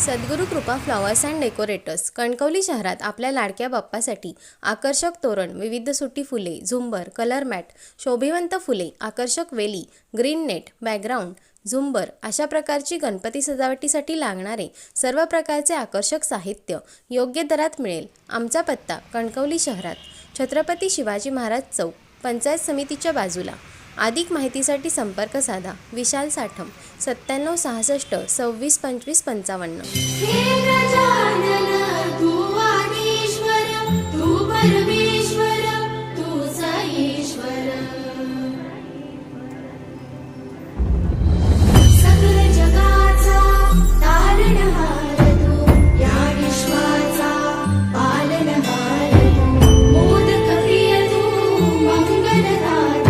सद्गुरू कृपा flowers and decorators Kankavli शहरात आपल्या लाडक्या बाप्पासाठी आकर्षक तोरण विविध सुटी फुले झुंबर कलर मॅट शोभिवंत फुले आकर्षक वेली ग्रीन नेट बॅकग्राऊंड झुंबर अशा प्रकारची गणपती सजावटीसाठी लागणारे सर्व प्रकारचे आकर्षक साहित्य योग्य दरात मिळेल. आमचा पत्ता कणकवली शहरात छत्रपती शिवाजी महाराज चौक पंचायत समितीच्या बाजूला. अधिक माहितीसाठी संपर्क साधा. विशाल साठम सत्त्याण्णव सहासष्ट सव्वीस पंचवीस पंचावन्न. पालन गजानन मोदक प्रिय तू मंगलदाता